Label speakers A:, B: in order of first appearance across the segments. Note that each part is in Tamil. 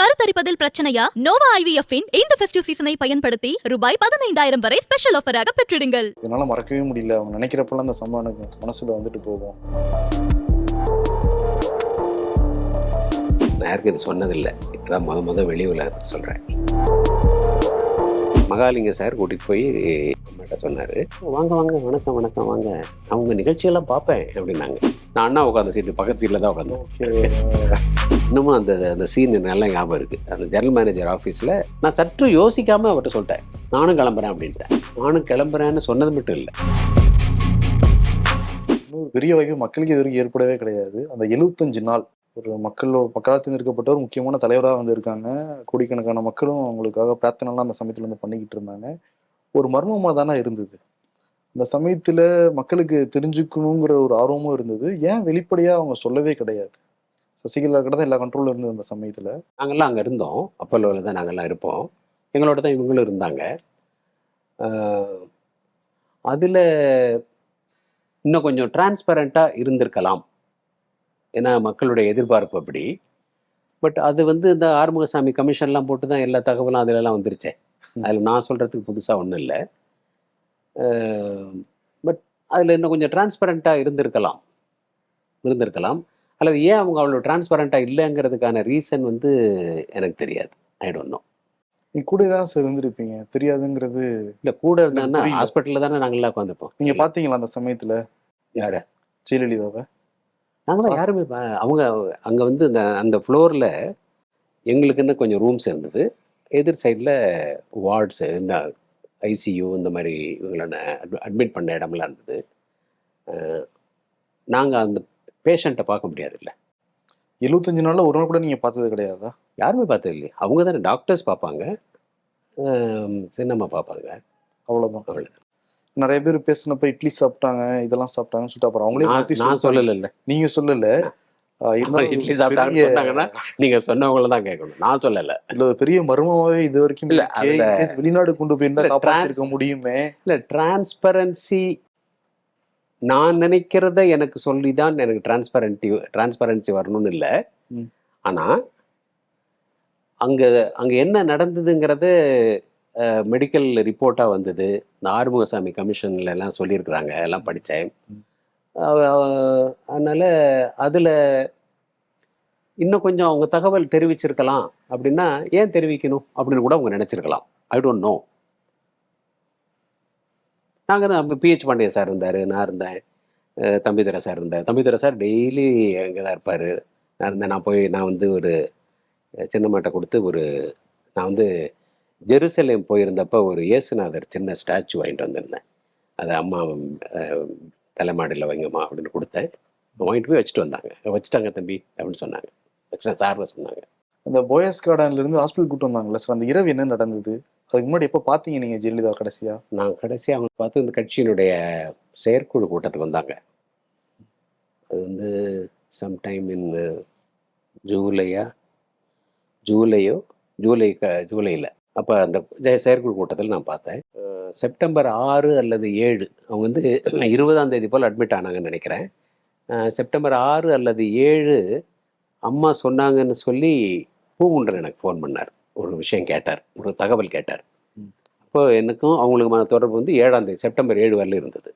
A: கருத்தரிப்பதில் பிரச்சனையா? நோவா ஐவிஎஃப் இன் இந்த ஃபெஸ்டிவ் சீசனை பயன்படுத்தி ரூபாய் பதினைந்தாயிரம் வரை ஸ்பெஷல் ஆஃபராக பெற்றிடுங்கள்.
B: என்னால் மறக்கவே முடியல. அவங்க நினைக்கிறப்பெல்லாம் அந்த சம்பவம் எனக்கு மனசுல வந்துட்டு போகும்.
C: நான் யாருக்கும் இது சொன்னதில்லை. இதான் முத முத வெளி உலகத்துக்கு சொல்கிறேன் மகாலிங்க சார் கூட்டிகிட்டு போய் அம்மாட்ட சொன்னார். வாங்க வாங்க வணக்கம் வணக்கம் வாங்க. அவங்க நிகழ்ச்சியெல்லாம் பார்ப்பேன் அப்படின்னாங்க. நான் அண்ணா உட்காந்த சீட்டு பக்கத்து சீட்டில் தான் உட்காந்தேன் இன்னமும் அந்த அந்த சீன் நல்லா ஞாபகம் இருக்குது அந்த ஜெனரல் மேனேஜர் ஆஃபீஸில் நான் சற்று யோசிக்காமல் அவர்கிட்ட சொல்லிட்டேன். நானும் கிளம்புறேன் அப்படின்ட்டேன். நானும் கிளம்புறேன்னு சொன்னது மட்டும் இல்லை.
B: பெரிய வாய்ப்பு மக்களுக்கு இது வரைக்கும் ஏற்படவே கிடையாது. அந்த எழுபத்தஞ்சு நாள் ஒரு மக்கள் மக்களால் தேர்ந்தெடுக்கப்பட்ட ஒரு முக்கியமான தலைவராக வந்து இருக்காங்க கோடிக்கணக்கான மக்களும் அவங்களுக்காக பிரார்த்தனைலாம் அந்த சமயத்தில் வந்து பண்ணிக்கிட்டு இருந்தாங்க. ஒரு மர்மமாக தானே இருந்தது. அந்த சமயத்தில் மக்களுக்கு தெரிஞ்சுக்கணுங்கிற ஒரு ஆர்வமும் இருந்தது. ஏன் வெளிப்படையாக அவங்க சொல்லவே கிடையாது? சசிகலா கிட்ட தான் எல்லா கண்ட்ரோலும் இருந்தது அந்த சமயத்தில்.
C: நாங்கள்லாம் அங்கே இருந்தோம். அப்பல்லோவில் தான் நாங்கள்லாம் இருப்போம். எங்களோட தான் இவங்களும் இருந்தாங்க. அதில் இன்னும் கொஞ்சம் டிரான்ஸ்பரண்ட்டாக இருந்திருக்கலாம். ஏன்னா மக்களுடைய எதிர்பார்ப்பு அப்படி. பட் அது வந்து இந்த ஆறுமுகசாமி கமிஷன்லாம் போட்டு தான் எல்லா தகவலும் அதிலெல்லாம் வந்துருச்சே. அதில் நான் சொல்கிறதுக்கு புதுசாக ஒன்றும் இல்லை. பட் அதில் இன்னும் கொஞ்சம் டிரான்ஸ்பரண்ட்டாக இருந்திருக்கலாம். இருந்திருக்கலாம். அல்லது ஏன் அவங்க அவ்வளோ டிரான்ஸ்பரண்ட்டாக இல்லைங்கிறதுக்கான ரீசன் வந்து எனக்கு தெரியாது. ஐ டோன்ட் நோ
B: நீ கூட தானே சார் இருந்திருப்பீங்க. தெரியாதுங்கிறது
C: இல்லை கூட இருந்தாங்கன்னா. ஹாஸ்பிட்டலில் தானே நாங்கள்லாம் உட்காந்துப்போம்
B: நீங்க பாத்தீங்களா அந்த சமயத்துல?
C: யாரு?
B: ஜெயலலிதாவை?
C: நாங்களாம் யாருமே அவங்க அங்கே வந்து இந்த அந்த ஃப்ளோரில் எங்களுக்குன்னு கொஞ்சம் ரூம்ஸ் இருந்தது. எதிர் சைடில் வார்ட்ஸ் இந்த ஐசியூ இந்த மாதிரி இவங்கள அட்மிட் பண்ண இடம்லாம் இருந்தது. நாங்கள் அந்த பேஷண்ட்டை பார்க்க முடியாதுல்ல.
B: எழுபத்தஞ்சு நாள்ல ஒரு நாள் கூட நீங்க பார்த்தது கிடையாதா?
C: யாருமே பார்த்தது இல்லையே. அவங்க தானே டாக்டர்ஸ் பார்ப்பாங்க. சின்னம்மா பார்ப்பாங்க.
B: அவ்வளவுதான்.
C: அவ்வளவுதான்.
B: நிறைய பேர் பேசினப்ப இட்லி சாப்பிட்டாங்க இதெல்லாம் சாப்பிட்டாங்கன்னு சொல்லிட்டு அப்புறம் அவங்களே
C: நான்
B: சொல்லல
C: சொல்லலை
B: நீங்க சொல்லல.
C: இட்லி சாப்பிட்டாங்கன்னு நீங்கள் சொன்னவங்கள தான் கேட்கணும். நான் சொல்லலை.
B: இல்ல பெரிய மர்மமாவே இது வரைக்கும்
C: இல்ல,
B: இருக்கே. வெளிநாடு கொண்டு போயிருந்தா
C: இல்ல, trans-
B: முடியுமே?
C: இல்லை டிரான்ஸ்பரன்சி நான் நினைக்கிறத எனக்கு சொல்லி தான் எனக்கு டிரான்ஸ்பரன்டி டிரான்ஸ்பரன்சி வரணும்னு இல்லை.
B: ம்.
C: ஆனால் அங்கே அங்கே என்ன நடந்ததுங்கிறது மெடிக்கல் ரிப்போர்ட்டாக வந்தது. இந்த ஆறுமுகசாமி கமிஷன்ல எல்லாம் சொல்லியிருக்கிறாங்க. எல்லாம் படித்தேன். அதனால் அதில் இன்னும் கொஞ்சம் அவங்க தகவல் தெரிவிச்சிருக்கலாம். அப்படின்னா ஏன் தெரிவிக்கணும்? அப்படின்னு கூட அவங்க நினச்சிருக்கலாம். ஐ டோன்ட் நோ நாங்கள் தான் பிஹெச் பாண்டிய சார் இருந்தார். நான் இருந்தேன். தம்பிதுரை சார் இருந்தார். தம்பிதுரை சார் டெய்லி அங்கே தான் இருப்பார். நான் இருந்தேன். நான் போய் நான் வந்து ஒரு அஹ், சின்னம்மாட்ட கொடுத்து ஒரு நான் வந்து ஜெருசலேம் போயிருந்தப்போ ஒரு இயேசுநாதர் சின்ன ஸ்டாச்சு வாங்கிட்டு வந்திருந்தேன். அதை அம்மா தலைமாடியில் வைங்கம்மா அப்படின்னு கொடுத்தேன். வாங்கிட்டு போய் வச்சுட்டு வந்தாங்க. வச்சுட்டாங்க தம்பி அப்படின்னு சொன்னாங்க. வச்சுட்டேன் சார்னு சொன்னாங்க.
B: அந்த போயஸ் கார்டன்ல இருந்து ஹாஸ்பிட்டல் கூட்டு வந்தாங்கல்ல சார். அந்த இரவு என்ன நடந்தது? அதுக்கு முன்னாடி எப்ப பாத்தீங்க நீங்க ஜெயலலிதா கடைசியா?
C: நான் கடைசி அவங்க பார்த்து இந்த கட்சியினுடைய செயற்குழு கூட்டத்துக்கு வந்தாங்க. அது வந்து சம்டைம் இன் ஜூலையா? ஜூலையோ? ஜூலை க ஜூலையில். அப்போ அந்த செயற்குழு கூட்டத்தில் நான் பார்த்தேன். செப்டம்பர் ஆறு அல்லது ஏழு அவங்க வந்து இருபதாம் தேதி போல் அட்மிட் ஆனாங்கன்னு நினைக்கிறேன். செப்டம்பர் ஆறு அல்லது ஏழு அம்மா சொன்னாங்கன்னு சொல்லி பூங்குன்றன் எனக்கு ஃபோன் பண்ணார். ஒரு விஷயம் கேட்டார் ஒரு தகவல் கேட்டார். அப்போ எனக்கும் அவங்களுக்குமான தொடர்பு வந்து ஏழாம் தேதி செப்டம்பர் ஏழு வரல இருந்தது.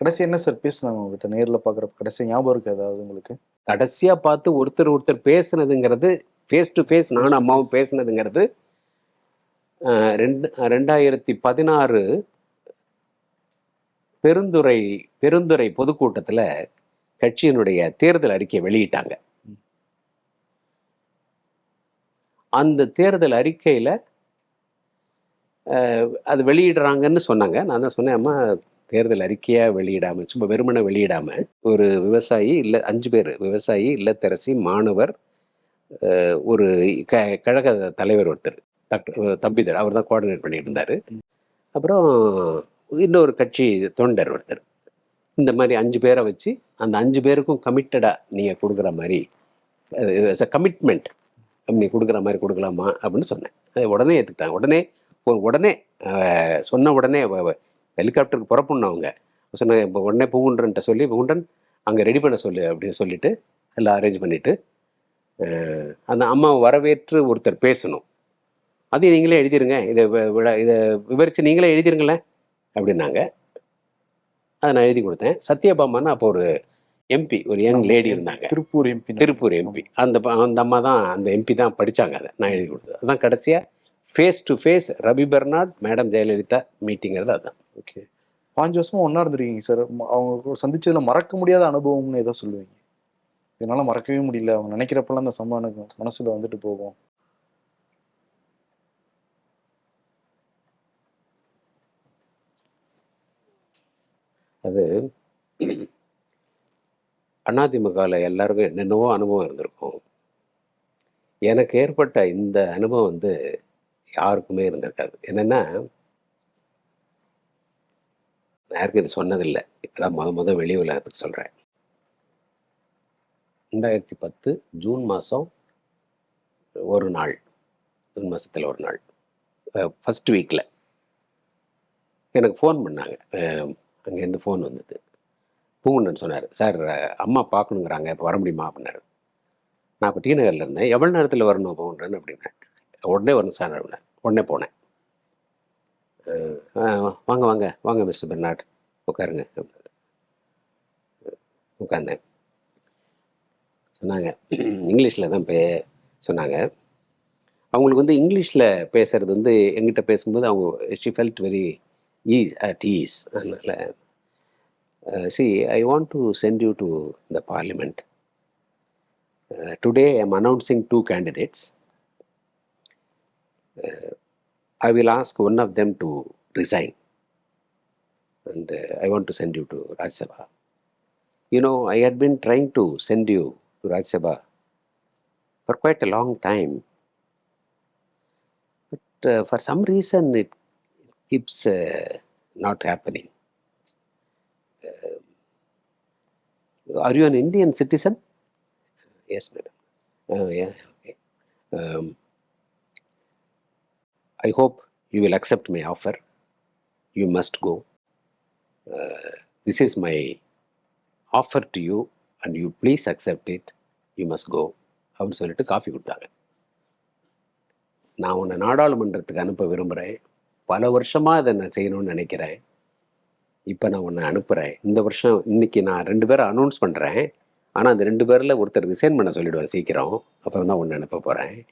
B: கடைசி என்ன சார் பேசுனாங்க உங்ககிட்ட? நேர்ல பாக்குறப்ப கடைசி ஞாபகம் இருக்கு ஏதாவது உங்களுக்கு?
C: கடைசியாக பார்த்து ஒருத்தர் ஒருத்தர் பேசுனதுங்கிறது ஃபேஸ் டு ஃபேஸ் நானும் அம்மாவும் பேசுனதுங்கிறது ரெண்டு ரெண்டாயிரத்தி பதினாறு பெருந்துறை பெருந்துறை பொதுக்கூட்டத்தில் கட்சியினுடைய தேர்தல் அறிக்கையை வெளியிட்டாங்க. அந்த தேர்தல் அறிக்கையில் அது வெளியிடுறாங்கன்னு சொன்னாங்க. நான் தான் சொன்னேன் அம்மா தேர்தல் அறிக்கையாக வெளியிடாமல் சும்மா வெறுமனை வெளியிடாமல் ஒரு விவசாயி இல்லை அஞ்சு பேர் விவசாயி இல்லத்தரசி மாணவர் ஒரு க கழக தலைவர் ஒருத்தர். டாக்டர் தம்பிதர். அவர் தான் கோஆர்டினேட் பண்ணிட்டு இருந்தார் அப்புறம் இன்னொரு கட்சி தொண்டர் ஒருத்தர். இந்த மாதிரி அஞ்சு பேரை வச்சு அந்த அஞ்சு பேருக்கும் கமிட்டடாக நீங்கள் கொடுக்குற மாதிரி கமிட்மெண்ட் நீ கொடுக்குற மாதிரி கொடுக்கலாமா அப்படின்னு சொன்னேன். அது உடனே ஏற்றுக்கிட்டாங்க உடனே ஒரு உடனே சொன்ன உடனே ஹெலிகாப்டருக்கு புறப்படணும் அவங்க சொன்ன இப்போ உடனே பூங்குன்றன்ட்ட சொல்லி பூங்குன்றன் அங்கே ரெடி பண்ண சொல்லு அப்படின்னு சொல்லிட்டு எல்லாம் அரேஞ்ச் பண்ணிவிட்டு அந்த அம்மாவை வரவேற்று ஒருத்தர் பேசணும். அதையும் நீங்களே எழுதிருங்க. இதை வி- விழா இதை விவரித்து நீங்களே எழுதிருங்களேன் அப்படின்னாங்க. அதை நான் எழுதி கொடுத்தேன். சத்யபாமான்னு அப்போ ஒரு எம்பி ஒரு யங் லேடி இருந்தாங்க.
B: திருப்பூர் எம்பி
C: திருப்பூர் எம்பி அந்த அந்த அம்மா தான் அந்த எம்பி தான் படித்தாங்க அதை. நான் எழுதி கொடுத்தது. அதான் கடைசியாக face to face Ravi Bernard madam Jayalalithaa மீட்டிங்கிறது அதுதான்
B: ஓகே பாஞ்சு வருஷமா ஒண்ணா இருந்திருக்கீங்க சார் அவங்க சந்திச்சதுல மறக்க முடியாத அனுபவம்னு எதை சொல்லுவீங்க. என்னால மறக்கவே முடியல. அவங்க நினைக்கிறப்பெல்லாம் அந்த சம்பவம் எனக்கு மனசுல வந்துட்டு போகும்.
C: அது அதிமுகவில் எல்லாருக்கும் என்னென்னவோ அனுபவம் இருந்திருக்கும். எனக்கு ஏற்பட்ட இந்த அனுபவம் வந்து யாருக்குமே இருந்திருக்காது. என்னென்னா நான் யாருக்கும் இது சொன்னதில்லை. இப்போதான் முத முத வெளி உலகத்துக்கு சொல்கிறேன் ரெண்டாயிரத்தி பத்து ஜூன் மாதம் ஒரு நாள். ஜூன் மாதத்தில் ஒரு நாள். ஃபஸ்ட் வீக்கில் எனக்கு ஃபோன் பண்ணாங்க. அங்கேருந்து ஃபோன் வந்தது. பூங்குண்டன் சொன்னார் சார் அம்மா பார்க்கணுங்கிறாங்க இப்போ வர முடியுமா? அப்படின்னாரு. நான் இப்போ டி நகரில் இருந்தேன். எவ்வளோ நேரத்தில் வரணும் பூங்குண்டன் அப்படின்னேன் உடனே வரணும் சார் அப்படின்னார். உடனே போனேன். ஆ, வாங்க வாங்க வாங்க மிஸ்டர் பெர்னாட் உட்காருங்க உட்காந்தேன் சொன்னாங்க இங்கிலீஷில் தான் பே சொன்னாங்க. அவங்களுக்கு வந்து இங்கிலீஷில் பேசுகிறது வந்து எங்கிட்ட பேசும்போது அவங்க she felt very ease, at ease. Uh, see, I want to send you to the parliament. Uh, today I am announcing two candidates. Uh, I will ask one of them to resign. And uh, I want to send you to Raj Sabha. You know, I had been trying to send you to Raj Sabha for quite a long time. But uh, for some reason, it keeps uh, not happening. Uh, are you an Indian citizen? Yes, madam. Oh, yeah. Okay. Um, I hope you will accept my offer. You must go. Uh, this is my offer to you, and you please accept it. You must go. அப்படின்னு சொல்லிட்டு காஃபி கொடுத்தாங்க நான் உன்னை நாடாளுமன்றத்துக்கு அனுப்ப விரும்புகிறேன் பல வருஷமாக இதை நான் செய்யணும்னு நினைக்கிறேன். இப்போ நான் உன்னை அனுப்புகிறேன் இந்த வருஷம் இன்னைக்கு நான் ரெண்டு பேரை அனௌன்ஸ் பண்ணுறேன் ஆனால் அந்த ரெண்டு பேரில் ஒருத்தர் ரிசைன் பண்ண சொல்லிவிடுவேன் சீக்கிரம். அப்புறம் தான் ஒன்று அனுப்ப போகிறேன்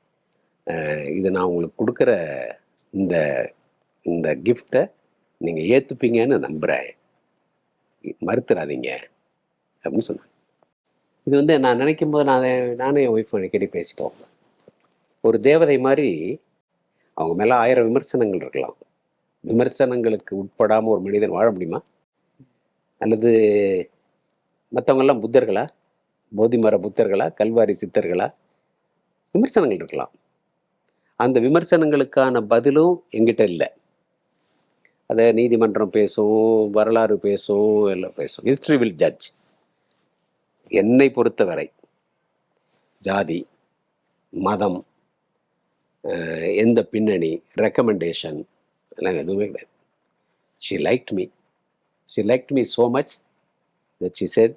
C: இது நான் உங்களுக்கு கொடுக்குற இந்த இந்த கிஃப்டை நீங்கள் ஏற்றுப்பீங்கன்னு நம்புகிறேன் மறுத்துறாதீங்க. அப்படின்னு சொன்னாங்க. இது வந்து நான் நினைக்கும் போது நான் அதை- நானும் என் ஒய்ஃப் அடிக்கடி பேசிப்போம் ஒரு தேவதை மாதிரி அவங்க மேலே ஆயிரம் விமர்சனங்கள் இருக்கலாம். விமர்சனங்களுக்கு உட்படாமல் ஒரு மனிதன் வாழ முடியுமா? அல்லது மற்றவங்கெல்லாம் புத்தர்களா? போதிமர புத்தர்களா? கல்வாரி சித்தர்களா? விமர்சனங்கள் இருக்கலாம். அந்த விமர்சனங்களுக்கான பதிலும் எங்கிட்ட இல்லை. அதை நீதிமன்றம் பேசும் வரலாறு பேசும் எல்லாம் பேசும். ஹிஸ்ட்ரி வில் ஜட்ஜ் என்னை பொறுத்தவரை ஜாதி மதம் எந்த பின்னணி ரெக்கமெண்டேஷன் எல்லாம் எதுவுமே கிடையாது. She liked me she liked me so much that she said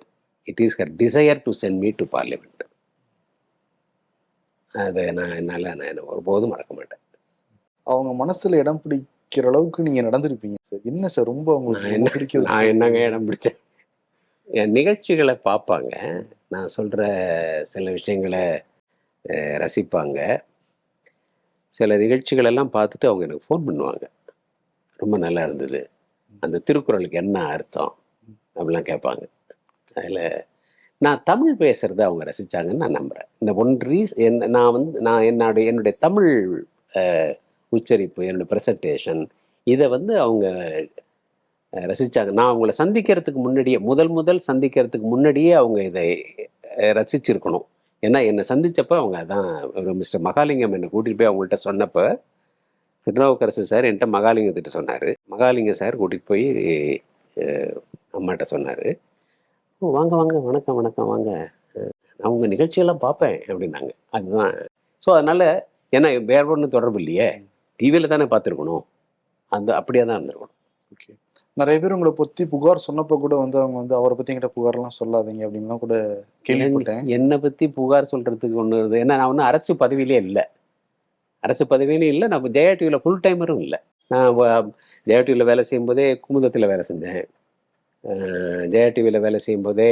C: it is her desire to send me to parliament அதை நான் என்னால் நான் என்ன ஒருபோதும் மறக்க மாட்டேன்.
B: அவங்க மனசுல இடம் பிடிக்கிற அளவுக்கு நீங்க நடந்திருப்பீங்க சார். என்ன சார் ரொம்ப
C: நான்
B: உங்களுக்கு
C: என்ன
B: ரொம்ப பிடிக்க
C: நான் என்னங்க இடம் பிடிச்சேன்? என் நிகழ்ச்சிகளை பார்ப்பாங்க. நான் சொல்கிற சில விஷயங்களை ரசிப்பாங்க. சில நிகழ்ச்சிகளெல்லாம் பார்த்துட்டு அவங்க எனக்கு ஃபோன் பண்ணுவாங்க. ரொம்ப நல்லா இருந்தது. அந்த திருக்குறளுக்கு என்ன அர்த்தம்? அப்படிலாம் கேட்பாங்க. அதில் நான் தமிழ் பேசுகிறத அவங்க ரசித்தாங்கன்னு நான் நம்புகிறேன் இந்த ஒன் ரீஸ் என் நான் வந்து நான் என்னுடைய என்னுடைய தமிழ் உச்சரிப்பு என்னுடைய ப்ரெசன்டேஷன் இதை வந்து அவங்க ரசித்தாங்க நான் அவங்கள சந்திக்கிறதுக்கு முன்னாடியே முதல் முதல் சந்திக்கிறதுக்கு முன்னாடியே அவங்க இதை ரசிச்சிருக்கணும். ஏன்னா என்னை சந்தித்தப்போ அவங்க அதான் மிஸ்டர் மகாலிங்கம் என்னை கூட்டிகிட்டு போய் அவங்கள்ட்ட சொன்னப்போ திருநாவுக்கரசு சார் என்கிட்ட மகாலிங்கத்திட்ட சொன்னார். மகாலிங்கம் சார் கூட்டிகிட்டு போய் அம்மாட்ட சொன்னார். ஓ வாங்க வாங்க வணக்கம் வணக்கம் வாங்க. நான் உங்கள் நிகழ்ச்சியெல்லாம் பார்ப்பேன் அப்படின்னாங்க. அதுதான். ஸோ அதனால் ஏன்னா வேற ஒன்றும் தொடர்பு இல்லையே. டிவியில் தானே பார்த்துருக்கணும் அந்த அப்படியே தான் இருந்திருக்கணும்.
B: ஓகே நிறைய பேர் உங்களை பத்தி புகார் சொன்னப்ப கூட வந்து அவங்க வந்து அவரை பத்தி என்கிட்ட புகார்லாம் சொல்லாதீங்க அப்படின்லாம் கூட கேள்விப்பட்டேன்.
C: என்னை பத்தி புகார் சொல்றதுக்கு ஒன்று ஏன்னா நான் ஒன்றும் அரசு பதவியிலே இல்லை. அரசு பதவியிலும் இல்லை. நான் ஜெயா டிவியில் ஃபுல் டைமரும் இல்லை. நான் ஜெயா டிவியில் வேலை செய்யும்போதே குமுதத்தில் வேலை செஞ்சேன். ஜெயா டிவியில் வேலை செய்யும்போதே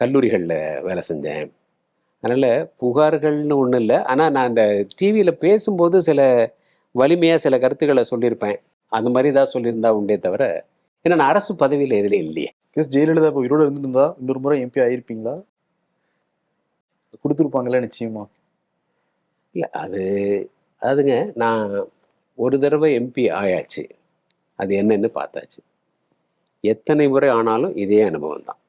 C: கல்லூரிகளில் வேலை செஞ்சேன். அதனால் புகார்கள்னு ஒன்றும் இல்லை. ஆனால் நான் அந்த டிவியில் பேசும்போது சில வலிமையாக சில கருத்துக்களை சொல்லியிருப்பேன். அந்த மாதிரி தான் சொல்லியிருந்தா உண்டே தவிர ஏன்னா நான் அரசு பதவியில் எதுலையும் இல்லையே.
B: எஸ் ஜெயலலிதா இப்போ உயிரோடு இருந்திருந்தா இன்னொரு முறை எம்பி ஆயிருப்பீங்களா? கொடுத்துருப்பாங்களே நிச்சயமா.
C: இல்லை அது அதுங்க நான் ஒரு தடவை எம்பி ஆயாச்சு. அது என்னன்னு பார்த்தாச்சு. எத்தனை முறை ஆனாலும் இதே அனுபவம் தான்.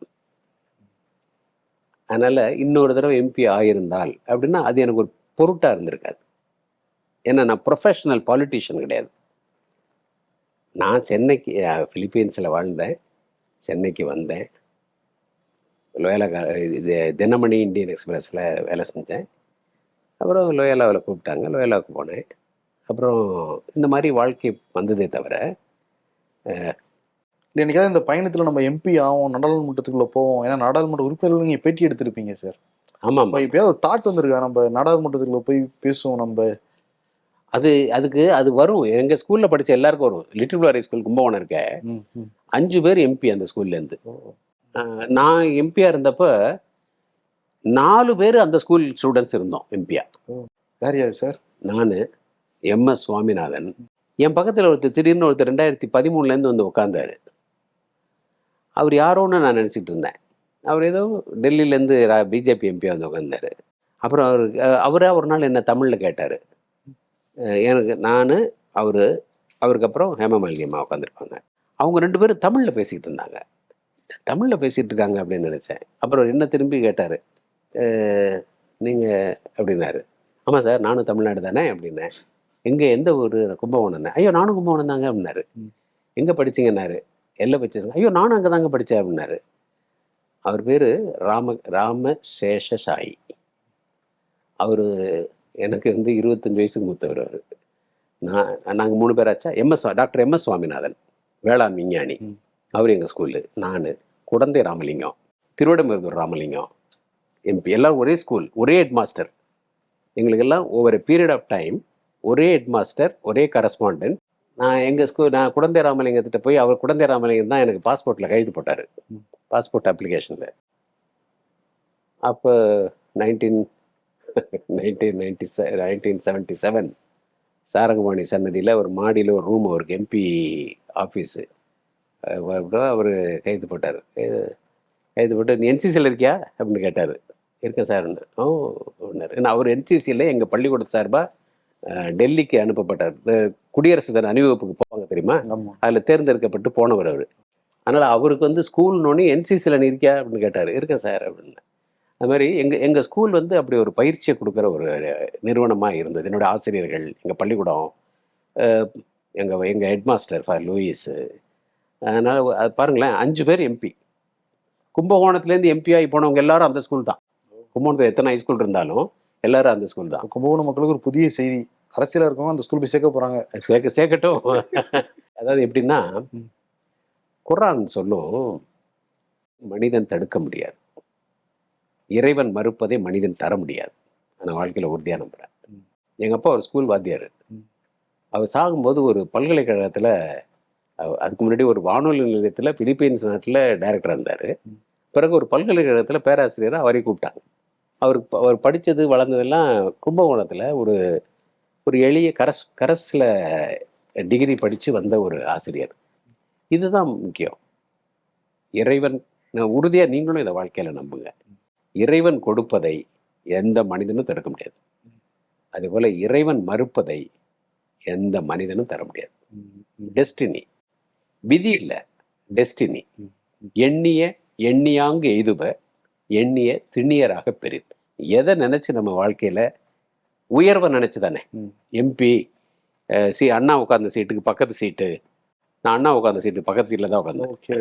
C: அதனால் இன்னொரு தடவை எம்பி ஆயிருந்தால் அப்படின்னா அது எனக்கு ஒரு பொருட்டாக இருந்திருக்காது. ஏன்னா நான் ப்ரொஃபஷ்னல் பாலிட்டிஷியன் கிடையாது. நான் சென்னைக்கு ஃபிலிப்பீன்ஸில் வாழ்ந்தேன். சென்னைக்கு வந்தேன். வேலை இது தினமணி இந்தியன் எக்ஸ்பிரஸில் வேலை செஞ்சேன். அப்புறம் லோயலாவில் கூப்பிட்டாங்க லோயலாவுக்கு போனேன். அப்புறம் இந்த மாதிரி வாழ்க்கை வந்ததே தவிர
B: என்னைக்காவது இந்த பயணத்துல நம்ம எம்பி ஆவோம் நாடாளுமன்றத்துக்குள்ள போவோம் ஏன்னா நாடாளுமன்ற உறுப்பினர்கள் நீங்க பேட்டி எடுத்திருப்பீங்க சார்
C: ஆமாம்.
B: எப்பயாவது ஒரு தாட் வந்திருக்கா? நம்ம நாடாளுமன்றத்துக்குள்ள போய் பேசுவோம் நம்ம.
C: அது அதுக்கு அது வரும். எங்கள் ஸ்கூலில் படித்த எல்லாருக்கும் வரும். லிட்டில் பிளாரி ஸ்கூல் கும்பகோணம் இருக்க. அஞ்சு பேர் எம்பி அந்த ஸ்கூல்லேருந்து நான் எம்பியாக இருந்தப்போ நாலு பேர் அந்த ஸ்கூல் ஸ்டூடெண்ட்ஸ் இருந்தோம் எம்பியா
B: யார் யார் சார்
C: நான் எம்எஸ் சுவாமிநாதன். என் பக்கத்தில் ஒருத்தர் திடீர்னு ஒருத்தர் ரெண்டாயிரத்தி பதிமூணுலேருந்து வந்து உட்காந்தாரு அவர் யாரோன்னு நான் நினச்சிட்டு இருந்தேன். அவர் ஏதோ டெல்லியிலேருந்து பிஜேபி எம்பியாக வந்து உட்காந்தாரு அப்புறம் அவர் அவராக ஒரு நாள் என்ன தமிழில் கேட்டார். எனக்கு நான் அவர் அவருக்கு அப்புறம் ஹேமமாலினி அம்மா உட்காந்துருப்பாங்க அவங்க ரெண்டு பேரும் தமிழில் பேசிக்கிட்டு இருந்தாங்க. தமிழில் பேசிகிட்டு இருக்காங்க அப்படின்னு நினச்சேன். அப்புறம் என்ன திரும்பி கேட்டார்? நீங்கள் அப்படின்னாரு. ஆமாம் சார் நானும் தமிழ்நாடு தானே அப்படின்னேன் எங்கே எந்த ஊர்? கும்பகோணம் ஐயோ நானும் கும்பகோணம் தாங்க அப்படின்னாரு. எங்கே படிச்சீங்கன்னாரு? எல்லாம் படிச்சேன் ஐயோ நானும் அங்கே தாங்க படித்தேன் அப்படின்னாரு. அவர் பேர் ராம ராம சேஷ சாயி அவர் எனக்கு வந்து இருபத்தஞ்சு வயசுக்கு மூத்தவர் அவர். நான் நாங்கள் மூணு பேராச்சா எம்எஸ் டாக்டர் எம்எஸ் சுவாமிநாதன் வேளாண் விஞ்ஞானி. அவர் எங்கள் ஸ்கூலு. நான். குடந்தை ராமலிங்கம். திருவிடமருதூர் ராமலிங்கம். எம்பி எல்லாம் ஒரே ஸ்கூல் ஒரே ஹெட் மாஸ்டர் எங்களுக்கெல்லாம் ஓவர் பீரியட் ஆஃப் டைம் ஒரே ஹெட் மாஸ்டர் ஒரே கரஸ்பாண்டன்ட் நான் எங்கள் ஸ்கூல் நான் குடந்தை ராமலிங்கத்திட்ட போய் அவர் குடந்தை ராமலிங்கம் தான் எனக்கு பாஸ்போர்ட்டில் கைது போட்டார். பாஸ்போர்ட் அப்ளிகேஷனில் அப்போ நைன்டீன் நைன்டீன் நைன்டி செ நைன்டீன் செவன்ட்டி செவன் சாரங்கபாணி சன்னதியில் ஒரு மாடியில் ஒரு ரூம் அவருக்கு எம்பி ஆஃபீஸு அவர் கைது போட்டார். கைது போட்டு நீ என்சிசியில் இருக்கியா? அப்படின்னு கேட்டார். இருக்கேன் சார் ஓ ஏன்னா அவர் என்சிசியில் எங்கள் பள்ளிக்கூட சார்பாக டெல்லிக்கு அனுப்பப்பட்டார். குடியரசு தின அணிவகுப்புக்கு போவாங்க தெரியுமா? அதில் தேர்ந்தெடுக்கப்பட்டு போனவர் அவர். அதனால் அவருக்கு வந்து ஸ்கூல்னோடனே என்சிசியில் நீ இருக்கியா? அப்படின்னு கேட்டார். இருக்கேன் சார் அப்படின்னு. அது மாதிரி எங்கள் எங்கள் ஸ்கூல் வந்து அப்படி ஒரு பயிற்சியை கொடுக்குற ஒரு நிறுவனமாக இருந்தது. என்னோட ஆசிரியர்கள் எங்கள் பள்ளிக்கூடம் எங்கள் எங்கள் ஹெட்மாஸ்டர் ஃபார் லூயிஸு அதனால் அது பாருங்களேன் அஞ்சு பேர் எம்பி கும்பகோணத்துலேருந்து எம்பி ஆகி போனவங்க எல்லாரும் அந்த ஸ்கூல் தான். கும்பகோணத்தில் எத்தனை ஹைஸ்கூல் இருந்தாலும் எல்லாரும் அந்த ஸ்கூல் தான்.
B: கும்பகோணம் மக்களுக்கு ஒரு புதிய செய்தி. அரசியலா இருக்கவங்க அந்த ஸ்கூல் போய் சேர்க்க போறாங்க.
C: சேர்க்க சேர்க்கட்டும். அதாவது எப்படின்னா
B: ம்.
C: குர்ஆன் சொல்லும் மனிதன் தடுக்க முடியாது. இறைவன் மறுப்பதை மனிதன் தர முடியாது. நான் வாழ்க்கையில் உறுதியாக நம்புகிறேன். எங்கள் அப்பா ஒரு ஸ்கூல் வாத்தியார். அவர் சாகும்போது ஒரு பல்கலைக்கழகத்தில் அதுக்கு முன்னாடி ஒரு வானொலி நிலையத்தில் பிலிப்பைன்ஸ் நாட்டில் டைரக்டர் இருந்தார். பிறகு ஒரு பல்கலைக்கழகத்தில் பேராசிரியராக அவரை கூப்பிட்டாங்க. அவர் அவர் படித்தது வளர்ந்ததெல்லாம் கும்பகோணத்தில் ஒரு ஒரு எளிய கரஸ் கரஸில் டிகிரி படித்து வந்த ஒரு ஆசிரியர். இதுதான் முக்கியம். இறைவன் நான் உறுதியாக நீங்களும் இதை வாழ்க்கையில் நம்புங்க. இறைவன் கொடுப்பதை எந்த மனிதனும் தடுக்க முடியாது. அதுபோல் இறைவன் மறுப்பதை எந்த மனிதனும் தர முடியாது. டெஸ்டினி விதி இல்லை. டெஸ்டினி எண்ணிய எண்ணியாங்கு எய்துப எண்ணிய திண்ணியராக பெரிது எதை நினைச்சு நம்ம வாழ்க்கையில உயர்வை நினைச்சு தானே. எம்பி சி அண்ணா உட்கார்ந்த சீட்டுக்கு பக்கத்து சீட்டு. நான் அண்ணா உட்கார்ந்த சீட்டு பக்கத்து சீட்டில் தான் உட்காந்தேன்
B: ஓகே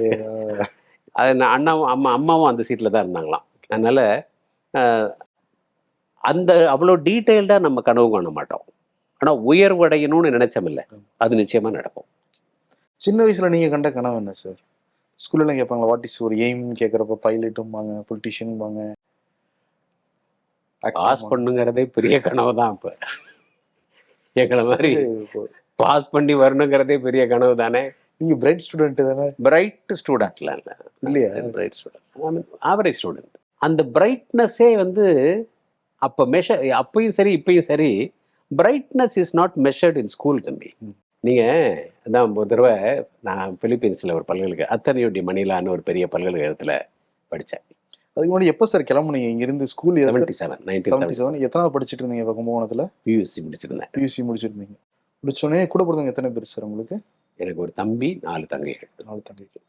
C: அது நான் அண்ணாவும் அம்மா அம்மாவும் அந்த சீட்டில் தான் இருந்தாங்களாம். அதனால அந்த அவ்வளோ டீட்டெயில்டாக நம்ம கனவு காண மாட்டோம். ஆனால் உயர்வடையணும்னு நினைச்சோமில்ல அது நிச்சயமாக நடக்கும்.
B: சின்ன வயசுல நீங்க கண்ட கனவு என்ன சார்? ஸ்கூல்ல கேட்பாங்களா வாட் இஸ் ஒரு எய்ம் கேட்கறப்ப பைலட்டும்பாங்க பொலிட்டிஷியன்பாங்க
C: பாஸ் பண்ணுங்கிறதே பெரிய கனவு தான் இப்போ. எங்களை மாதிரி பாஸ் பண்ணி வரணுங்கிறதே பெரிய கனவு தானே
B: நீங்க பிரைட் ஸ்டூடெண்ட் தானே?
C: பிரைட் ஸ்டூடெண்ட்லாம் இல்லை.
B: இல்லையா?
C: பிரைட் ஸ்டூடெண்ட் ஆவரேஜ் ஸ்டூடெண்ட் அந்த பிரைட்னஸே வந்து அப்போ மெஷர் அப்பயும் சரி இப்பயும் சரி brightness is not measured in school தம்பி. நீங்கள் அதான் ஒரு தடவை நான் பிலிப்பீன்ஸில் ஒரு பல்கலைக்கழக அத்தனையோடி மணிலான்னு ஒரு பெரிய பல்கலைக்கழகத்தில் படித்தேன்
B: அதுக்கு முன்னாடி எப்போ சார் கிளம்புனீங்க? இங்க இருந்து school
C: seventy seven nineteen
B: seventy seven எத்தனாவது படிச்சிட்டு இருந்தீங்க கும்பகோணத்துல?
C: பியூசி முடிச்சிருந்தேன்.
B: பியூசி முடிச்சிருந்தீங்க. முடிச்சோடனே கூட பிறந்தவங்க எத்தனை பேர் சார் உங்களுக்கு?
C: எனக்கு ஒரு தம்பி நாலு தங்கைகள்.
B: நாலு தங்கைக்கு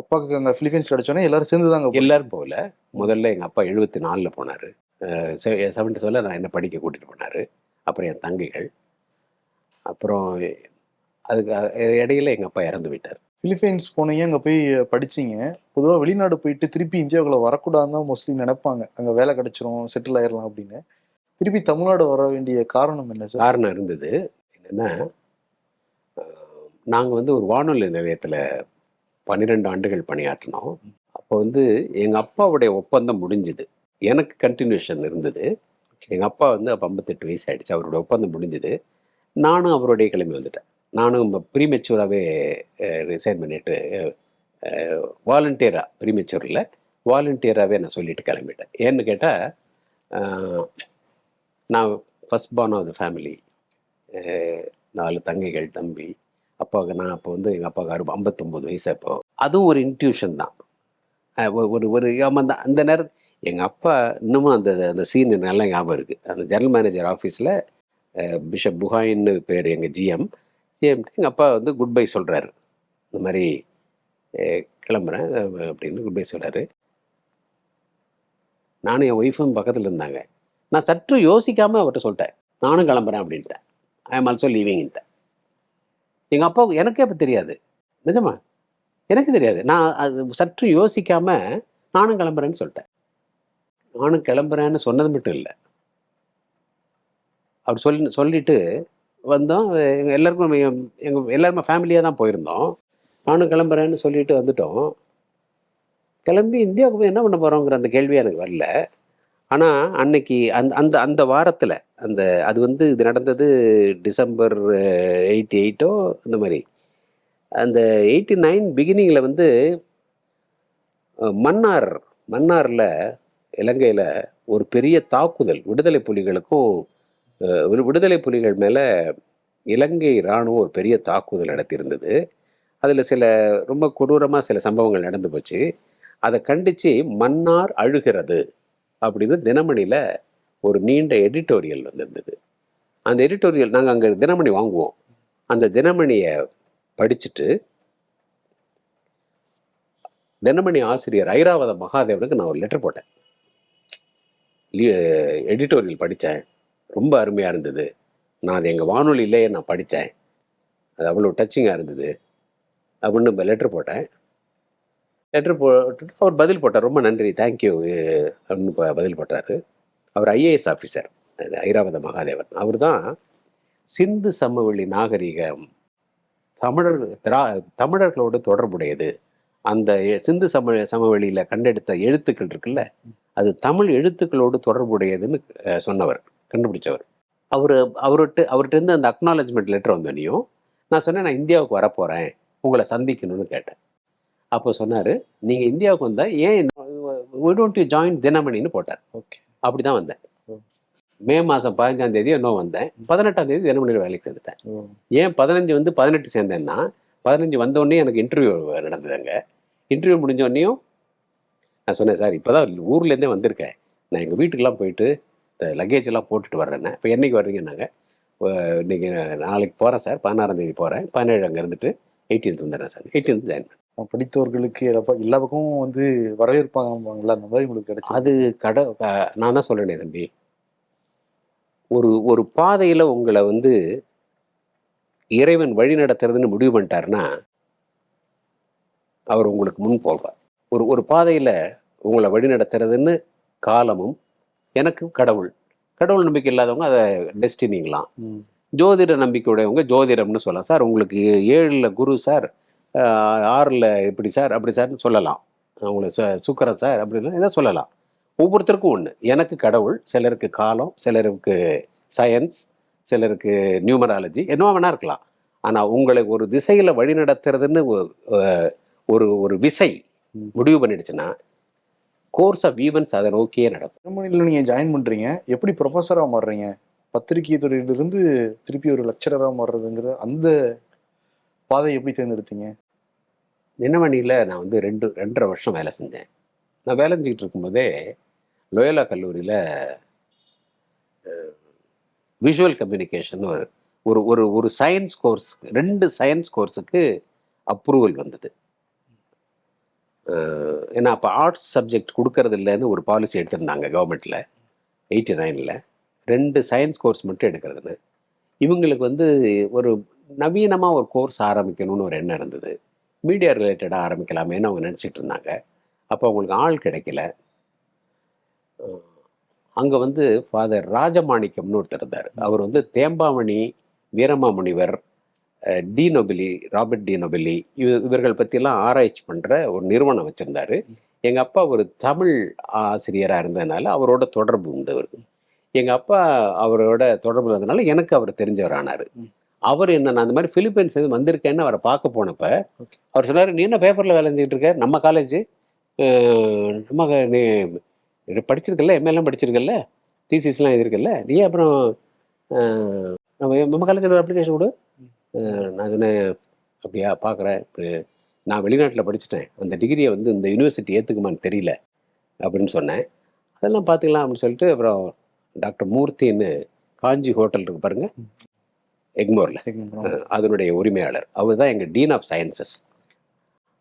B: அப்பாவுக்கு அங்க பிலிப்பைன்ஸ் கிடைச்சோடனே எல்லாரும் சேர்ந்து தாங்க
C: எல்லாரும் போகல. முதல்ல எங்கள் அப்பா எழுபத்தி நாலில் போனார். செவன்டி செவனில் நான் என்ன படிக்க கூட்டிகிட்டு போனார். அப்புறம் என் தங்கைகள். அப்புறம் அதுக்கு இடையில எங்கள் அப்பா இறந்து விட்டார்
B: பிலிப்பைன்ஸ் போனீங்க அங்க போய் படிச்சீங்க. பொதுவா வெளிநாடு போயிட்டு திருப்பி இந்தியாவுக்குள்ள வரக்கூடாதுன்னு தான் மோஸ்ட்லி நினைப்பாங்க. அங்க வேலை கிடைச்சிரும் செட்டில் ஆயிடலாம் அப்படின்னு. திருப்பி தமிழ்நாடு வர வேண்டிய காரணம் என்ன சார்
C: காரணம் இருந்தது. என்னென்னா நாங்கள் வந்து ஒரு வானொலி நிலையத்தில் பன்னிரெண்டு ஆண்டுகள் பணியாற்றினோம். அப்போ வந்து எங்கள் அப்பாவுடைய ஒப்பந்தம் முடிஞ்சுது. எனக்கு கண்டினியூஷன் இருந்தது. எங்கள் அப்பா வந்து அப்போ ஐம்பத்தெட்டு வயசு ஆயிடுச்சு. அவருடைய ஒப்பந்தம் முடிஞ்சுது. நானும் அவருடைய கிளம்பி வந்துட்டேன். நானும் ப்ரீமெச்சூராகவே ரிசைன் பண்ணிட்டு வாலண்டியராக ப்ரீமெச்சூரில் வாலண்டியராகவே நான் சொல்லிட்டு கிளம்பிட்டேன். ஏன்னு கேட்டால் நான் first born of the family நாலு தங்கைகள் தம்பி. அப்பாவுக்கு நான் அப்போ வந்து எங்கள் அப்பாவுக்கு அறுபது ஐம்பத்தொம்போது வயசு அப்போ. அதுவும் ஒரு இன்ட்யூஷன் தான். ஒரு ஒரு அந்த தான். அந்த நேரம் எங்கள் அப்பா இன்னமும் அந்த அந்த சீன் நல்லா ஞாபகம் இருக்குது அந்த ஜெனரல் மேனேஜர் ஆஃபீஸில் பிஷப் புகாயின்னு பேர் எங்கள் ஜிஎம் ஏன்ட்டு எங்கள் அப்பா வந்து குட் பை சொல்கிறாரு இந்த மாதிரி கிளம்புறேன் அப்படின்னு குட் பை சொல்கிறாரு நானும் என் ஒய்ஃபும் பக்கத்தில் இருந்தாங்க. நான் சற்று யோசிக்காமல் அவர்கிட்ட சொல்லிட்டேன். நானும் கிளம்புறேன் அப்படின்ட்டேன். ஐ எம் ஆல்சோ லீவிங்கிட்டேன் எங்கள் அப்பா எனக்கே அப்போ தெரியாது. நிஜமா? எனக்கு தெரியாது. நான் அது சற்று யோசிக்காம நானும் கிளம்புறேன்னு சொல்லிட்டேன். நானும் கிளம்புறேன்னு சொன்னது மட்டும் இல்லை. அவர் சொல்லி சொல்லிட்டு வந்தோம். எங்கள் எல்லாருக்கும் எங்கள் எல்லாருமே ஃபேமிலியாக தான் போயிருந்தோம். நானும் கிளம்புறேன்னு சொல்லிட்டு வந்துட்டோம். கிளம்பி இந்தியாவுக்கு போய் என்ன பண்ண போகிறோங்கிற அந்த கேள்வி எனக்கு வரல. ஆனால் அன்னைக்கு அந்த அந்த அந்த வாரத்தில் அந்த அது வந்து இது நடந்தது டிசம்பர் எயிட்டி எயிட்டோ இந்த மாதிரி. அந்த எயிட்டி நைன் பிகினிங்கில் வந்து மன்னார் மன்னாரில் இலங்கையில் ஒரு பெரிய தாக்குதல் விடுதலை புலிகளுக்கும் ஒரு விடுதலை புலிகள் மேலே இலங்கை இராணுவம் ஒரு பெரிய தாக்குதல் நடத்தியிருந்தது. அதில் சில ரொம்ப கொடூரமாக சில சம்பவங்கள் நடந்து போச்சு. அதை கண்டித்து மன்னார் அழுகிறது அப்படின்னு தினமணியில் ஒரு நீண்ட எடிட்டோரியல் வந்திருந்தது. அந்த எடிட்டோரியல் நாங்கள் அங்கே தினமணி வாங்குவோம். அந்த தினமணியை படிச்சுட்டு தினமணி ஆசிரியர் ஐராவத மகாதேவனுக்கு நான் ஒரு லெட்டர் போட்டேன். எடிட்டோரியல் படித்தேன் ரொம்ப அருமையாக இருந்தது. நான் அது எங்கள் வானொலியிலேயே நான் படித்தேன் அது அவ்வளோ டச்சிங்காக இருந்தது. அப்படின்னு லெட்ரு போட்டேன். லெட்ரு போட்டு அவர் பதில் போட்டார். ரொம்ப நன்றி. தேங்க்யூ அப்படின்னு பதில் போட்டார். அவர் ஐஏஎஸ் ஆஃபீஸர் ஐராவத மகாதேவன் அவர் தான் சிந்து சமவெளி நாகரிகம் தமிழர் திரா தமிழர்களோடு தொடர்புடையது. அந்த சிந்து சம சமவெளியில் கண்டெடுத்த எழுத்துக்கள் இருக்குல்ல அது தமிழ் எழுத்துக்களோடு தொடர்புடையதுன்னு சொன்னவர். கண்டுபிடிச்சவர். அவர் அவர்கிட்ட அவர்கிட்ட இருந்து அந்த அக்னாலஜ்மெண்ட் லெட்டர் வந்தோடனையும் நான் சொன்னேன் நான் இந்தியாவுக்கு வரப்போகிறேன் உங்களை சந்திக்கணும்னு கேட்டேன். அப்போ சொன்னார் நீங்கள் இந்தியாவுக்கு வந்தால் ஏன் டோன்ட் யூ ஜாயின் தினமணின்னு போட்டார்.
B: ஓகே.
C: அப்படி தான் வந்தேன். மே மாதம் பதினஞ்சாம் தேதி இன்னும் வந்தேன். பதினெட்டாம் தேதி தினமணியில் வேலைக்கு சேர்ந்துட்டேன். ஏன் பதினஞ்சு வந்து பதினெட்டு சேர்ந்தேன்னா பதினஞ்சு வந்தோடனே எனக்கு இன்டர்வியூ நடந்தது அங்கே இன்டர்வியூ முடிஞ்சோடனையும் நான் சொன்னேன் சார் இப்போ தான் ஊர்லேருந்தே வந்திருக்கேன். நான் எங்கள் வீட்டுக்கெலாம் போயிட்டு லக்கேஜ் எல்லாம் போட்டுட்டு வர்றேன்னே. இப்போ என்னைக்கு வர்றீங்கன்னாங்க அஹ் இன்னைக்கு நாளைக்கு போகிறேன் சார். பதினாறாம் தேதி போகிறேன் பதினேழு அங்கே இருந்துட்டு எயிட்டீன்த் வந்துடுறேன் சார். எயிட்டீன்த் ஜாயின்
B: படித்தவர்களுக்கு எல்லா பக்கமும் வந்து வரவேற்பாங்கல்ல? அந்த மாதிரி உங்களுக்கு கிடைச்சது
C: அது கட நான் தான் சொல்கிறேனே தம்பி. ஒரு ஒரு பாதையில் உங்களை வந்து இறைவன் வழி நடத்துறதுன்னு முடிவு பண்ணிட்டாருன்னா அவர் உங்களுக்கு முன் போவார். ஒரு ஒரு பாதையில் உங்களை வழி நடத்துறதுன்னு காலமும் எனக்கு கடவுள். கடவுள் நம்பிக்கை இல்லாதவங்க அதை டெஸ்டினிங்களாம். ஜோதிட நம்பிக்கையுடையவங்க ஜோதிடம்னு சொல்லலாம். சார் உங்களுக்கு ஏழில் குரு சார் ஆறில் இப்படி சார் அப்படி சார்னு சொல்லலாம். சு- சுக்கரன் சார் அப்படின்னா இதை சொல்லலாம். ஒவ்வொருத்தருக்கும் ஒன்று எனக்கு கடவுள் சிலருக்கு காலம் சிலருக்கு சயின்ஸ் சிலருக்கு நியூமராலஜி என்னவா வேணா இருக்கலாம். ஆனால் உங்களை ஒரு திசையில் வழி நடத்துறதுன்னு ஒரு ஒரு விசை. முடிவு பண்ணிடுச்சுன்னா கோர்ஸ் ஆஃப் ஈவெண்ட்ஸ் அதை நோக்கியே நடக்கும்.
B: ஜெர்மனியில் நீங்கள் ஜாயின் பண்ணுறீங்க எப்படி ப்ரொஃபஸராக மாறுறீங்க? பத்திரிகை துறையிலிருந்து திருப்பி ஒரு லெக்சரராக மாறுறதுங்கிற அந்த பாதையை எப்படி தேர்ந்தெடுத்தீங்க?
C: நின்னவணியில் நான் வந்து ரெண்டு ரெண்டரை வருஷம் வேலை செஞ்சேன். நான் வேலை செஞ்சுக்கிட்டு இருக்கும்போதே லோயலா கல்லூரியில் விஷுவல் கம்யூனிகேஷன் ஒரு ஒரு ஒரு சயின்ஸ் கோர்ஸ் ரெண்டு சயின்ஸ் கோர்ஸுக்கு அப்ரூவல் வந்தது. ஏன்னா அப்போ ஆர்ட்ஸ் சப்ஜெக்ட் கொடுக்கறது இல்லைன்னு ஒரு பாலிசி எடுத்திருந்தாங்க கவர்மெண்ட்டில் எயிட்டி நைனில் ரெண்டு சயின்ஸ் கோர்ஸ் மட்டும் எடுக்கிறதுன்னு. இவங்களுக்கு வந்து ஒரு நவீனமாக ஒரு கோர்ஸ் ஆரம்பிக்கணும்னு ஒரு எண்ணம் இருந்தது. மீடியா ரிலேட்டடாக ஆரம்பிக்கலாமேன்னு அவங்க நினச்சிட்டு இருந்தாங்க. அப்போ அவங்களுக்கு ஆள் கிடைக்கல. அங்கே வந்து ஃபாதர் ராஜமாணிக்கம்னு ஒருத்தர் இருந்தார். அவர் வந்து Thembavani Veeramamunivar de Nobili Robert de Nobili இவ இவர்கள் பற்றியெல்லாம் ஆராய்ச்சி பண்ணுற ஒரு நிறுவனம் வச்சுருந்தாரு. எங்கள் அப்பா ஒரு தமிழ் ஆசிரியராக இருந்ததுனால அவரோட தொடர்பு உண்டு அவருக்கு. எங்கள் அப்பா அவரோட தொடர்பு இருந்ததுனால எனக்கு அவர் தெரிஞ்சவர் ஆனார். அவர் என்ன நான் அந்த மாதிரி பிலிப்பைன்ஸ் இருந்து வந்திருக்கேன்னு அவரை பார்க்க போனப்ப. அவர் சொன்னார் நீ என்ன பேப்பரில் வேலை செஞ்சுட்டு இருக்க? நம்ம காலேஜ் நம்ம நீ படிச்சிருக்கல எம்ஏலாம் படிச்சிருக்கல தீசிஸ்லாம் எழுதிருக்கல நீ அப்புறம் நம்ம நம்ம காலேஜில் ஒரு அப்ளிகேஷன் கொடு. நான் சொன்னேன் அப்படியா பார்க்குறேன். இப்படி நான் வெளிநாட்டில் படிச்சிட்டேன். அந்த டிகிரியை வந்து இந்த யூனிவர்சிட்டி ஏற்றுக்குமான்னு தெரியல அப்படின்னு சொன்னேன். அதெல்லாம் பார்த்துக்கலாம் அப்படின்னு சொல்லிட்டு அப்புறம் டாக்டர் மூர்த்தின்னு காஞ்சி ஹோட்டல் இருக்கு பாருங்க எக்மோரில். அதனுடைய உரிமையாளர். அவர் தான் எங்கள் டீன் ஆஃப் சயின்சஸ்.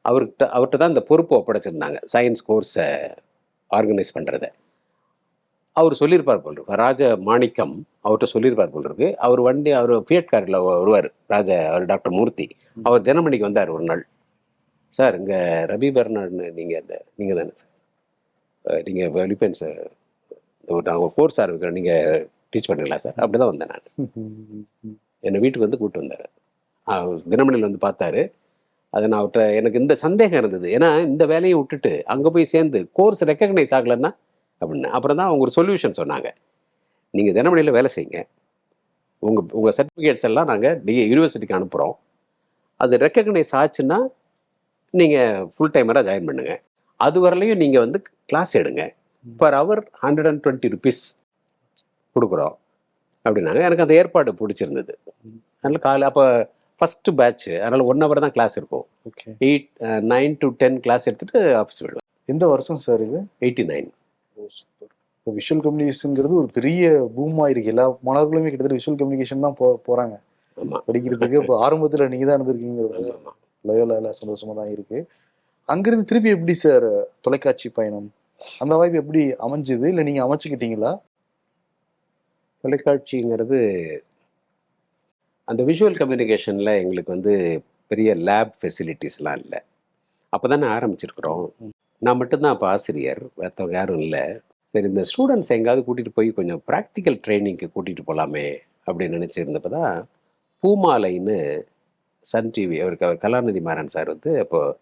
C: அவர்கிட்ட அவர்கிட்ட தான் இந்த பொறுப்பு ஒப்படைச்சிருந்தாங்க. சயின்ஸ் கோர்ஸை ஆர்கனைஸ் பண்ணுறத அவர் சொல்லியிருப்பார் போல் இருக்கு. ராஜ மாணிக்கம் அவர்கிட்ட சொல்லியிருப்பார் போல் இருக்கு. அவர் வண்டி அவர் ஃபியட் காரில் வருவார். ராஜ அவர் டாக்டர் மூர்த்தி. அவர் தினமணிக்கு வந்தார் ஒரு நாள். சார் இங்கே ரவி பெர்னாட்னு நீங்கள் இந்த நீங்கள் தானே சார்? நீங்கள் பிலிப்பைன்ஸ் நாங்கள் ஒரு கோர்ஸ் ஆரம்பிக்கிறோம் நீங்கள் டீச் பண்ணுறீங்களா சார்? அப்படி தான் வந்தேன் நான். என்னை வீட்டுக்கு வந்து கூப்பிட்டு வந்தார். தினமணியில் வந்து பார்த்தாரு. அதை நான் அவர்கிட்ட எனக்கு இந்த சந்தேகம் இருந்தது. ஏன்னா இந்த வேலையை விட்டுட்டு அங்கே போய் சேர்ந்து கோர்ஸ் ரெக்கக்னைஸ் ஆகலைன்னா அப்படின்னு. அப்புறம் தான் அவங்க ஒரு சொல்யூஷன் சொன்னாங்க. நீங்கள் தினமணியில் வேலை செய்யுங்க. உங்கள் உங்கள் சர்டிஃபிகேட்ஸ் எல்லாம் நாங்கள் டி யூனிவர்சிட்டிக்கு அனுப்புகிறோம் அது ரெக்கக்னைஸ் ஆச்சுன்னா நீங்கள் ஃபுல் டைமராக ஜாயின் பண்ணுங்கள் அது வரலையும் நீங்கள் வந்து கிளாஸ் எடுங்க. Per hour hundred and twenty rupees கொடுக்குறோம். அப்படின்னாங்க. எனக்கு அந்த ஏற்பாடு பிடிச்சிருந்தது. அதனால் காலை அப்போ ஃபஸ்ட்டு பேட்ச் அதனால் ஒன் ஹவர் தான் கிளாஸ் இருக்கும்.
B: Okay.
C: Eight nine to ten class எடுத்துகிட்டு ஆஃபீஸ் போயிடுவேன்
B: எந்த வருஷம் சார் இது?
C: எயிட்டி நைன்
B: இப்போ விஷுவல் கம்யூனிகேஷனுங்கிறது ஒரு பெரிய பூமா இருக்கு எல்லா மாணவர்களுமே கிட்டத்தட்ட விஷுவல் கம்யூனிகேஷன் தான் போ போறாங்க. படிக்கிறதுக்கு இப்போ ஆரம்பத்துல நீங்க தான் இருந்திருக்கீங்கிறது
C: ஆமாம்
B: லயோலால சந்தோஷமா தான் இருக்கு. அங்கிருந்து திருப்பி எப்படி சார் தொலைக்காட்சி பயணம்? அந்த வாய்ப்பு எப்படி அமைஞ்சுது? இல்லை நீங்க அமைச்சுக்கிட்டீங்களா?
C: தொலைக்காட்சிங்கிறது அந்த விஷுவல் கம்யூனிகேஷனில் எங்களுக்கு வந்து பெரிய லேப் ஃபெசிலிட்டிஸ்லாம் இல்லை. அப்போ தானே ஆரம்பிச்சிருக்கிறோம் நான் மட்டும்தான் அப்போ ஆசிரியர் மற்றவங்க யாரும் இல்லை. சரி இந்த ஸ்டூடெண்ட்ஸ் எங்கேயாவது கூட்டிகிட்டு போய் கொஞ்சம் ப்ராக்டிக்கல் ட்ரைனிங்க்கு கூட்டிகிட்டு போகலாமே அப்படின்னு நினச்சிருந்தப்போ தான் பூமாலைன்னு சன் டிவி அவருக்கு அவர் கலாநிதி மாறன் சார் வந்து அப்போது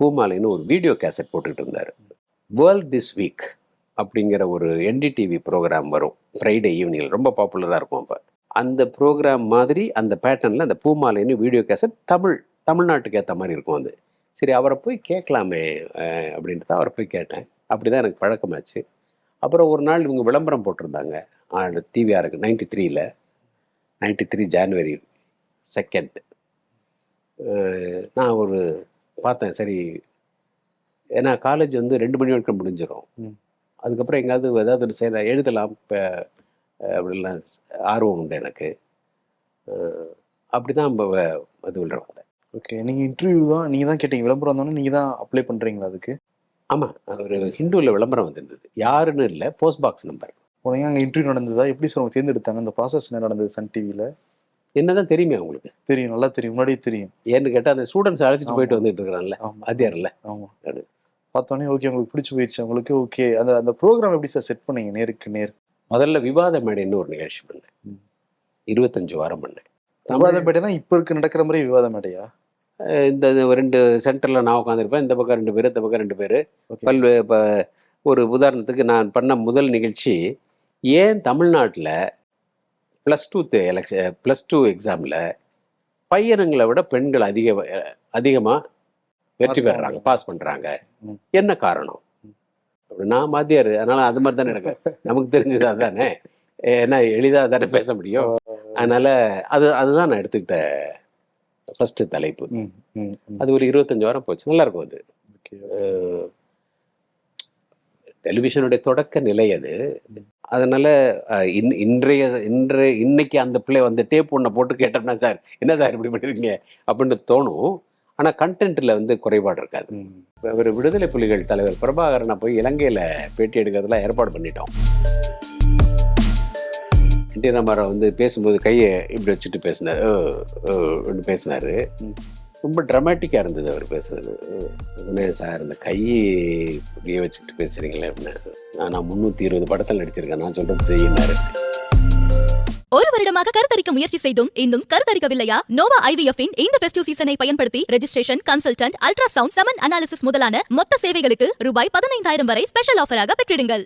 C: பூமாலைன்னு ஒரு வீடியோ கேசட் போட்டுக்கிட்டு இருந்தார். வேர்ல்ட் திஸ் வீக் அப்படிங்கிற ஒரு என்டிடிவி ப்ரோக்ராம் வரும். ஃப்ரைடே ஈவினிங் ரொம்ப பாப்புலராக இருக்கும் அப்போ. அந்த ப்ரோக்ராம் மாதிரி அந்த பேட்டர்னில் அந்த பூமாலைன்னு வீடியோ கேசட் தமிழ் தமிழ்நாட்டுக்கு ஏற்ற மாதிரி இருக்கும் அது. சரி அவரை போய் கேட்கலாமே அப்படின்ட்டு தான் அவரை போய் கேட்டேன். அப்படி தான் எனக்கு பழக்கமாச்சு. அப்புறம் ஒரு நாள் இவங்க விளம்பரம் போட்டிருந்தாங்க. டிவிஆருக்கு நைன்டி த்ரீல நைன்டி த்ரீ ஜான்வரி செகண்ட் நான் ஒரு பார்த்தேன் சரி ஏன்னா காலேஜ் வந்து ரெண்டு மணி வரைக்கும் முடிஞ்சிடும். அதுக்கப்புறம் எங்கேயாவது ஏதாவது ஒரு செய்ய எழுதலாம் இப்போ அப்படிலாம் ஆர்வம் உண்டு எனக்கு. அப்படி தான் அது உள்ள வந்தேன்.
B: ஓகே நீங்க இன்டர்வியூ தான் நீங்க தான் கேட்டீங்க விளம்பரம் வந்தோடனே நீங்க தான் அப்ளை பண்றீங்களா அதுக்கு?
C: ஆமாம் ஒரு ஹிந்துவில் விளம்பரம் வந்திருந்தது. யாருன்னு இல்லை போஸ்ட் பாக்ஸ் நம்பர்
B: போனீங்க அங்க இன்டர்வியூ நடந்ததா? எப்படி சார் அவங்க தேர்ந்தெடுத்தாங்க? அந்த ப்ராசஸ் என்ன நடந்தது சன் டிவில
C: என்னதான் தெரியுமே அவங்களுக்கு.
B: தெரியும் நல்லா தெரியும் முன்னாடியே தெரியும்.
C: ஏன்னு கேட்டால் அந்த ஸ்டூடெண்ட்ஸ் அழைச்சிட்டு போயிட்டு. வந்துட்டு இருக்கிறான்ல
B: ஆமா.
C: அது யாருல்ல
B: ஆமா.
C: அது.
B: பார்த்தோன்னே ஓகே உங்களுக்கு பிடிச்சி போயிடுச்சு உங்களுக்கு ஓகே அந்த அந்த ப்ரோக்ராம் எப்படி சார் செட் பண்ணீங்க நேருக்கு நேர்?
C: முதல்ல விவாத மேடைன்னு ஒரு நிகழ்ச்சி பண்ணேன். இருபத்தஞ்சு வாரம் பண்ணேன்.
B: விவாத மேடைனா இப்ப இருக்கு நடக்கிற மாதிரி விவாத மேடையா?
C: இந்த ரெண்டு சென்டரில் நான் உட்காந்துருப்பேன் இந்த பக்கம் ரெண்டு பேர் இந்த பக்கம் ரெண்டு பேர். பல்வே இப்போ ஒரு உதாரணத்துக்கு நான் பண்ண முதல் நிகழ்ச்சி ஏன் தமிழ்நாட்டில் plus two election plus two எக்ஸாமில் பையனுங்களை விட பெண்கள் அதிக அதிகமாக வெற்றி பெறுறாங்க. பாஸ் பண்ணுறாங்க. என்ன காரணம்? நான் மாத்தியார் அதனால் அது மாதிரி தானே எனக்கு நமக்கு தெரிஞ்சது அதுதானே ஏன்னா எளிதாக தானே பேச முடியும். அதனால் அது அதுதான் நான் எடுத்துக்கிட்ட ஃபஸ்ட்டு தலைப்பு. அது ஒரு இருபத்தஞ்சு வாரம் போச்சு. நல்லா இருக்கும் அது டெலிவிஷனுடைய தொடக்க நிலை அது. அதனால இன் இன்றைய இன்றைய இன்னைக்கு அந்த பிள்ளை வந்து டேப் ஒன்றை போட்டு கேட்டோம்னா சார் என்ன சார் இப்படி பண்ணிருக்கீங்க? அப்படின்னு தோணும். ஆனால் கண்டென்ட்டில் வந்து குறைபாடு இருக்காது. ஒரு விடுதலை புலிகள் தலைவர் பிரபாகரனை போய் இலங்கையில் பேட்டி எடுக்கிறதுலாம் ஏற்பாடு பண்ணிட்டோம். என் டி ராமாராவ் வந்து பேசும்போது கையை இப்படி வச்சுட்டு பேசினார். ஒன்று பேசினார். ரொம்ப ட்ரமாட்டிக்காக இருந்தது அவர் பேசுறது. உடனே சார் இந்த கை இப்படியே வச்சுட்டு பேசுகிறீங்களே அப்படின்னு. நான் நான் முந்நூற்றி இருபது படத்தில் நடிச்சிருக்கேன். நான் சொல்கிறது செய்யினாரு
A: ஒரு வருடமாக கருத்தரிக்க முயற்சி செய்தும் இன்னும் கருத்தரிக்கவில்லையா? நோவா ஐவிஎஃப் இன் இந்த ஃபெஸ்டிவ் சீசனை பயன்படுத்தி registration consultant ultrasound semen analysis முதலான மொத்த சேவைகளுக்கு ரூபாய் பதினைந்தாயிரம் வரை ஸ்பெஷல் ஆஃபராக பெற்றிடுங்கள்.